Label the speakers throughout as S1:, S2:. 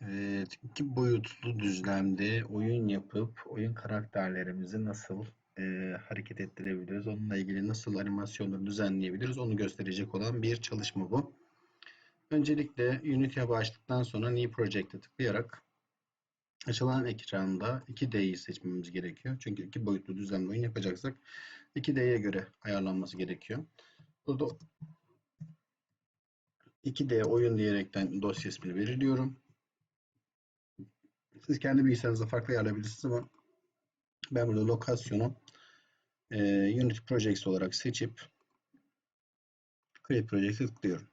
S1: Evet, iki boyutlu düzlemde oyun yapıp oyun karakterlerimizi nasıl e, hareket ettirebiliriz, onunla ilgili nasıl animasyonları düzenleyebiliriz onu gösterecek olan bir çalışma bu. Öncelikle Unity'ye başladıktan sonra New Project'e tıklayarak açılan ekranda 2D'yi seçmemiz gerekiyor. Çünkü iki boyutlu düzlemde oyun yapacaksak 2D'ye göre ayarlanması gerekiyor. Burada 2D oyun diyerekten dosya ismini belirliyorum. Siz kendi bilgisayarınızda farklı ayarlayabilirsiniz ama ben burada lokasyonu e, Unity Projects olarak seçip Create Project'e tıklıyorum.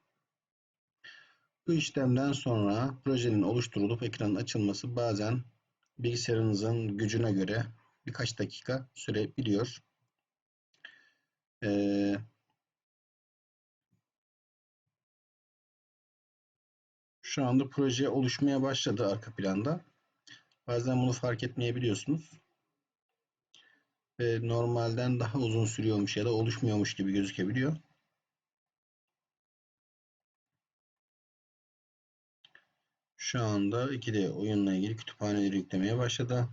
S1: Bu işlemden sonra projenin oluşturulup ekranın açılması bazen bilgisayarınızın gücüne göre birkaç dakika sürebiliyor. Ee, şu anda proje oluşmaya başladı arka planda. Bazen bunu fark etmeyebiliyorsunuz. Ve normalden daha uzun sürüyormuş ya da oluşmuyormuş gibi gözükebiliyor. Şu anda 2D oyunla ilgili kütüphaneleri yüklemeye başladı.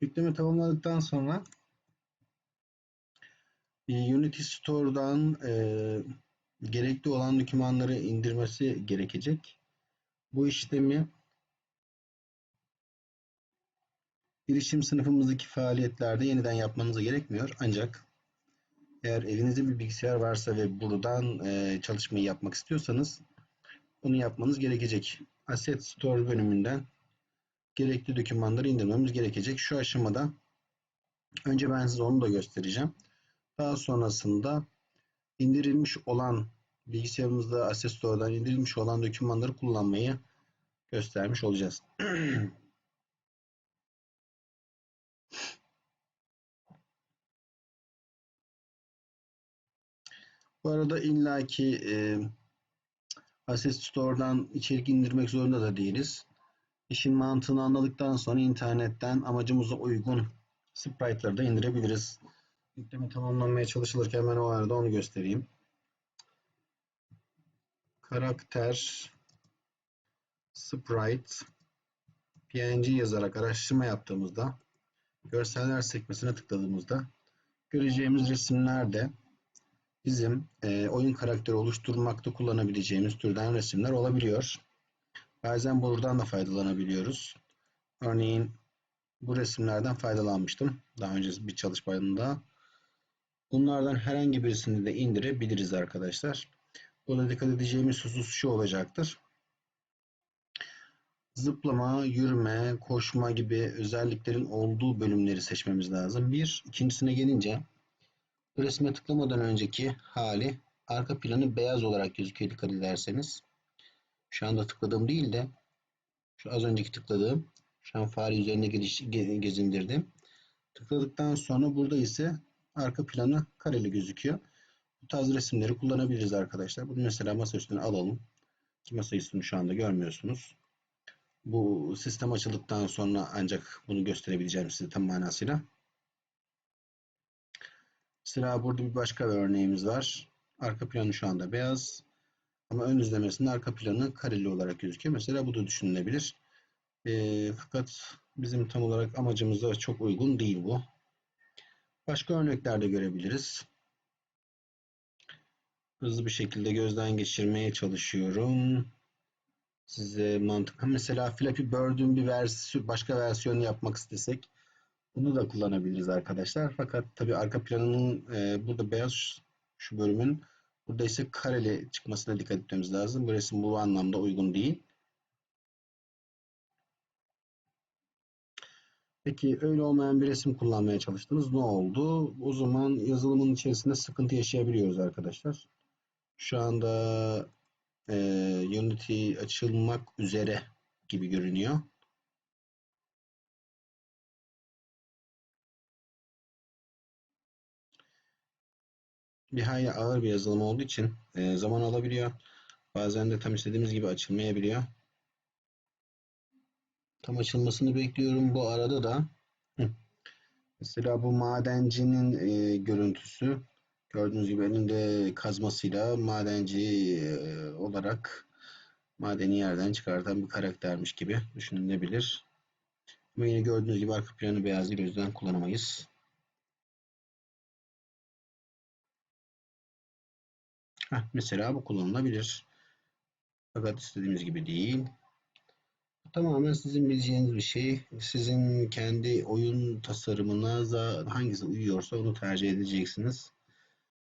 S1: Yükleme tamamladıktan sonra Unity Store'dan e, gerekli olan dokümanları indirmesi gerekecek. Bu işlemi girişim sınıfımızdaki faaliyetlerde yeniden yapmanız gerekmiyor. Ancak eğer elinizde bir bilgisayar varsa ve buradan e, çalışmayı yapmak istiyorsanız bunu yapmanız gerekecek. Asset Store bölümünden gerekli dokümanları indirmemiz gerekecek. Şu aşamada önce ben size onu da göstereceğim. Daha sonrasında indirilmiş olan bilgisayarımızda Asset indirilmiş olan dokümanları kullanmayı göstermiş olacağız. Bu arada illaki e, Asset Store'dan içerik indirmek zorunda da değiliz. İşin mantığını anladıktan sonra internetten amacımıza uygun sprite'ları da indirebiliriz. Yükleme tamamlanmaya çalışılırken ben o arada onu göstereyim. Karakter sprite png yazarak araştırma yaptığımızda görseller sekmesine tıkladığımızda göreceğimiz resimlerde bizim e, oyun karakteri oluşturmakta kullanabileceğimiz türden resimler olabiliyor. Bazen buradan da faydalanabiliyoruz. Örneğin bu resimlerden faydalanmıştım. Daha önce bir çalışmada. Bunlardan herhangi birisini de indirebiliriz arkadaşlar. Burada dikkat edeceğimiz husus şu olacaktır. Zıplama, yürüme, koşma gibi özelliklerin olduğu bölümleri seçmemiz lazım. Bir, ikincisine gelince resme tıklamadan önceki hali arka planı beyaz olarak gözüküyor dikkat ederseniz. Şu anda tıkladığım değil de şu az önceki tıkladığım şu an fare üzerinde gezindirdim. Tıkladıktan sonra burada ise arka planı kareli gözüküyor. Bu tarz resimleri kullanabiliriz arkadaşlar. Bunu mesela masa üstüne alalım. Ki masa üstünü şu anda görmüyorsunuz. Bu sistem açıldıktan sonra ancak bunu gösterebileceğim size tam manasıyla. Sıra burada bir başka örneğimiz var. Arka planı şu anda beyaz. Ama ön izlemesinin arka planı kareli olarak gözüküyor. Mesela bu da düşünülebilir. E, fakat bizim tam olarak amacımıza çok uygun değil bu. Başka örnekler de görebiliriz. Hızlı bir şekilde gözden geçirmeye çalışıyorum. Size mantık. Mesela Flappy Bird'ün bir versiyon, başka versiyonu yapmak istesek bunu da kullanabiliriz arkadaşlar. Fakat tabi arka planının e, burada beyaz şu bölümün burada ise kareli çıkmasına dikkat etmemiz lazım. Bu resim bu anlamda uygun değil. Peki öyle olmayan bir resim kullanmaya çalıştınız. Ne oldu? O zaman yazılımın içerisinde sıkıntı yaşayabiliyoruz arkadaşlar. Şu anda e, Unity açılmak üzere gibi görünüyor. Bir hayli ağır bir yazılım olduğu için e, zaman alabiliyor. Bazen de tam istediğimiz gibi açılmayabiliyor. Tam açılmasını bekliyorum. Bu arada da mesela bu madencinin e, görüntüsü Gördüğünüz gibi elinde kazmasıyla madenci e, olarak madeni yerden çıkartan bir karaktermiş gibi düşünülebilir. Ama yine gördüğünüz gibi arka planı beyaz değil o yüzden kullanamayız. Heh, mesela bu kullanılabilir. Fakat istediğimiz gibi değil. Tamamen sizin bileceğiniz bir şey. Sizin kendi oyun tasarımına hangisi uyuyorsa onu tercih edeceksiniz.